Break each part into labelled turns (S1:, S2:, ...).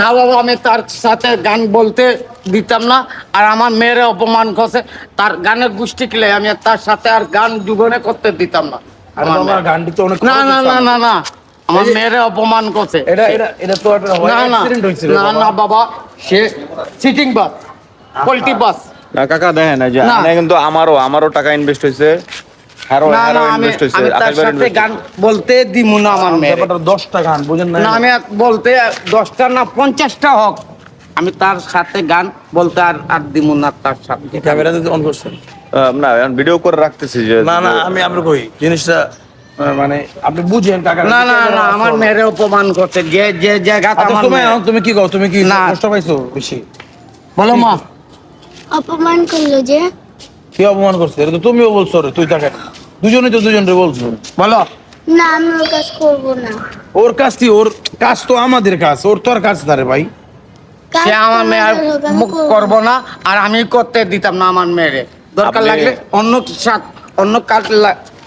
S1: না বাবা আমি তার সাথে গান বলতে দিতাম না আর আমার মেয়েরে অপমান করছে। তার গানের গোষ্ঠী কিলে আমি তার সাথে আর গান জীবনে করতে দিতাম না। না না না না না। আমার মেয়েরে অপমান করছে।
S2: এটা এটা এটা তো একটা
S1: না না। না না বাবা সে সিটিং বাস পোল্ট্রি বাস
S3: না কাকা দেখেন
S1: না।
S3: কিন্তু আমারও আমারও টাকা ইনভেস্ট হয়েছে।
S1: না না আমি তার সাথে গান বলতে দিমু না আমার মেয়েরে
S2: দশটা গান বুঝেন না
S1: না আমি আর বলতে দশটা না পঞ্চাশটা হোক। আমি তার সাথে গান বলতে আর আর দিমু না তার সাথে।
S2: ক্যামেরা যদি অন করছেন।
S3: না ভিডিও করে রাখতেছি যে
S2: না না আমি কই? জিনিসটা মানে আপনি বুঝেন কাকা
S1: না না না আমার মেয়েরে অপমান করছে। যে যে জায়গা
S2: আচ্ছা,
S1: আমার
S2: তুমি কি কও? তুমি কি
S1: না।
S2: কষ্ট পাইছো বেশি?
S1: বলো মা।
S4: অপমান করল যে
S2: কি অপমান করছে? এটা তো তুমিও বলছো রে তুই তাকে দুজনেই তো দুজনরে বলছো।
S1: বলো।
S4: না আমি ওর কাজ করব না।
S2: ওর কাজ কি? ওর কাজ তো আমাদের কাজ। ওর তো আর কাজ না রে ভাই
S1: সে আমার মেয়ে আর
S4: তোমাদের হোক, আমি
S1: মুখ
S4: করব।
S1: না আর আমি করতে দিতাম না আমার মেয়েরে। দরকার লাগলে অন্য সাথে অন্য কাজ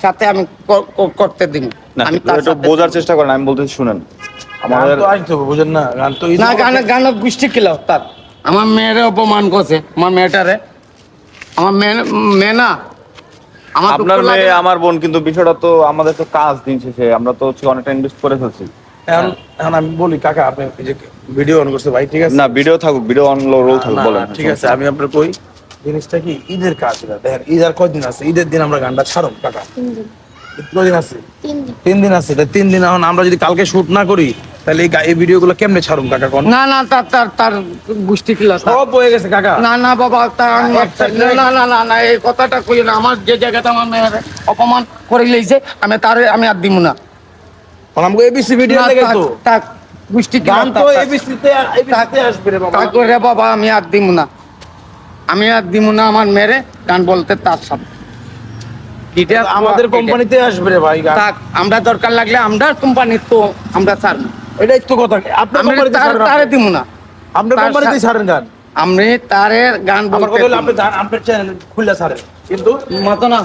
S1: সাথে আমি করতে দিই
S3: না
S1: আমি
S3: একটু বোঝার চেষ্টা করেন আমি বলতে শুনেন। আমাদের
S2: তো হবে বুঝেন না গান তো
S1: না গানে গানের গোষ্ঠী কিলো তার? আমার মেয়েরে অপমান করছে আমার মেয়েটারে। আমার মেয়ে মেয়ে না
S3: আপনার মেয়ে আমার বোন কিন্তু বিষয়টা তো আমাদের তো কাজ দিন শেষে। আমরা তো হচ্ছে অনেকটা ইনভেস্ট করে ফেলছি।
S2: এখন এখন আমি বলি কাকা আপনি যে ভিডিও অন করছে ভাই ঠিক আছে?
S3: না ভিডিও থাকুক ভিডিও অন রোল থাকুক বলেন।
S2: ঠিক আছে আমি আপনার কই জিনিসটা কি ঈদের কাজ এটা। দেখেন ঈদ আর কয়দিন আছে? ঈদের দিন আমরা গানটা ছাড়ুন কাকা।
S4: তিন দিন।
S2: কয়দিন আছে?
S4: তিন দিন।
S2: তিন দিন আছে তিন দিন এখন আমরা যদি কালকে শুট না করি তাহলে এই ভিডিওগুলো কেমনে ছাড়ুন কাকা কোন?
S1: না না তার তার তার গোষ্ঠী কিলো।
S2: সব হয়ে গেছে কাকা।
S1: না না বাবা তার আমি না না না না এই কথাটা কই না আমার যে জায়গাটা আমার মেয়ের অপমান করে লইছে আমি তার আমি আর দিব না।
S2: আমাকে এবিসি ভিডিও লেগে তো
S1: তাক কিলো
S2: গান তো
S1: তার- তার-
S2: এবিসি তে এবিসি আসবে রে বাবা।
S1: বাবা আমি আর দিব না। আমি আর দিব না আমার মেরে গান বলতে তার সাথে
S2: আমাদের কোম্পানিতে আসবে রে ভাই
S1: আমরা দরকার লাগলে আমরা কোম্পানির তো আমরা ছাড়
S2: এটাই তো কথা। আপনার কোম্পানিতে
S1: তার তারে
S2: আপনি।
S1: দিব না।
S2: আপনার কোম্পানিতে ছাড়েন গান।
S1: আমি তারে গান
S2: আমার কথা হলো আপনি আপনার চ্যানেল খুললে ছাড়েন। কিন্তু
S1: মতো না।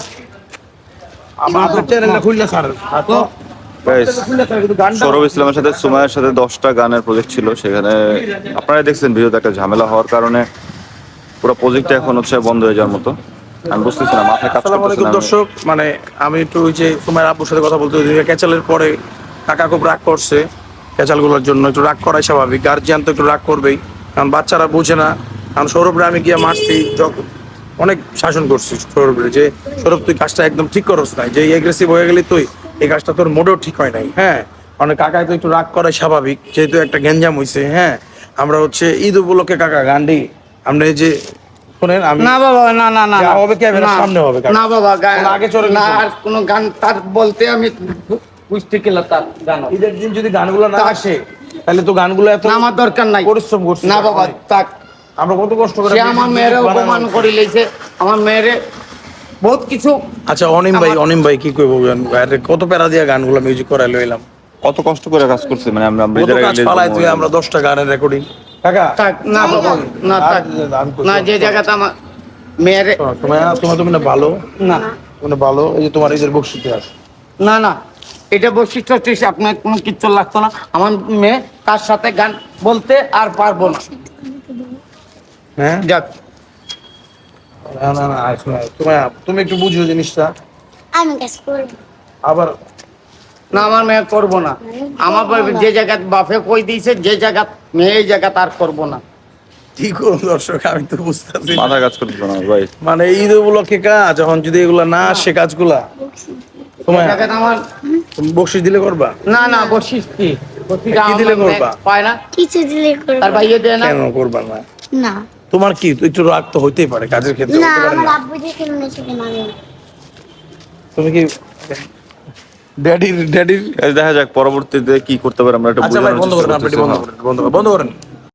S2: আমার আপনার চ্যানেলটা খুললে ছাড়েন। তো
S3: সৌরভ ইসলামের সাথে সুমাইয়ের সাথে দশটা গানের প্রজেক্ট ছিল। সেখানে আপনারা দেখছেন ভিডিওতে একটা ঝামেলা হওয়ার কারণে পুরো প্রজেক্টটা এখন হচ্ছে বন্ধ হয়ে যাওয়ার মতো। আমি বুঝতেছি না মাথায় কাজ
S2: আসসালামু
S3: করতেছে না
S2: দর্শক মানে আমি একটু ওই যে তোমার আব্বুর সাথে কথা বলতে ওই ক্যাচালের পরে কাকা খুব রাগ করছে। ক্যাচালগুলোর জন্য একটু রাগ করাই স্বাভাবিক। গার্জিয়ান তো একটু রাগ করবেই কারণ বাচ্চারা বোঝে না। কারণ সৌরভরে আমি গিয়ে মারছি যখন অনেক শাসন করছি সৌরভরে যে সৌরভ তুই কাজটা একদম ঠিক করস নাই। যে এগ্রেসিভ হয়ে গেলি তুই এই কাজটা তোর মোটেও ঠিক হয় নাই। হ্যাঁ? অনেক কাকায় তো একটু রাগ করাই স্বাভাবিক যেহেতু একটা গ্যাঞ্জাম হয়েছে হ্যাঁ? আমরা হচ্ছে ঈদ উপলক্ষে কাকা গান্ডি আমরা এই যে শোনেন আমি
S1: না বাবা না না না
S2: হবে ক্যামেরার সামনে হবে,
S1: না বাবা
S2: আগে চলে
S1: না আর কোনো গান তার বলতে আমি বুঝতে গান
S2: ঈদের দিন যদি গানগুলো না আসে তাহলে তো গানগুলো এত
S1: আমার দরকার নাই।
S2: পরিশ্রম করছি।
S1: না বাবা তাক
S2: আমরা কত কষ্ট করে
S1: আমার মেয়েরে অপমান করে লইছে আমার মেয়েরে বহুত কিছু
S2: আচ্ছা অনিম ভাই অনিম ভাই কি কইব গান কত প্যারা দিয়া গানগুলো মিউজিক করাই লইলাম।
S3: কত কষ্ট করে কাজ করছে মানে আমরা ব্রিজের
S2: কাজ ফালাই তুই আমরা 10টা গানের রেকর্ডিং কাকা।
S1: তাক না বাবা না তাক না যে জায়গাতে আমার মেয়েরে
S2: তোমার তোমার তুমি না ভালো।
S1: না।
S2: তুমি ভালো এই যে তোমার ঈদের বকশিতে আছে
S1: না না। এটা বৈশিষ্ট্য হচ্ছে আপনার কোনো কিচ্ছু লাগতো না। আমার মেয়ে তার সাথে গান বলতে আর পারব না।
S2: হ্যাঁ?
S1: যাক।
S2: না না না আয় তুমি একটু বুঝো জিনিসটা।
S4: আমি কাজ করব।
S2: আবার
S1: না আমার মেয়ে করব না। আমার যে জায়গা বাপে কই দিয়েছে যে জায়গা মেয়ে এই জায়গা তার করব না।
S2: কি করব দর্শক আমি তো বুঝতেছি।
S3: মাথা কাজ করতেছে না ভাই।
S2: মানে ঈদ উপলক্ষে কাজ এখন যদি এগুলা না আসে কাজগুলা তোমার
S1: আমার
S2: বকশিস দিলে করবা?
S1: না না বসিস কি?
S2: কি দিলে করবা?
S1: পায় না?
S4: কিছু দিলে করব।
S1: ভাইয়ে দেয় না?
S2: কেন করবা না?
S4: না।
S2: তোমার কি একটু রাগ তো হইতেই পারে কাজের ক্ষেত্রে
S4: না
S2: হতে পারে
S4: আমার
S2: না।
S4: আব্বু যে সেটা মানে
S2: তুমি কি ড্যাডির ড্যাডির
S3: দেখা যাক পরবর্তীতে কি করতে পারে আমরা একটা
S2: আচ্ছা ভাই বন্ধ করেন আপনি বন্ধ
S3: হ্যাঁ।
S2: করেন বন্ধ করেন বন্ধ করেন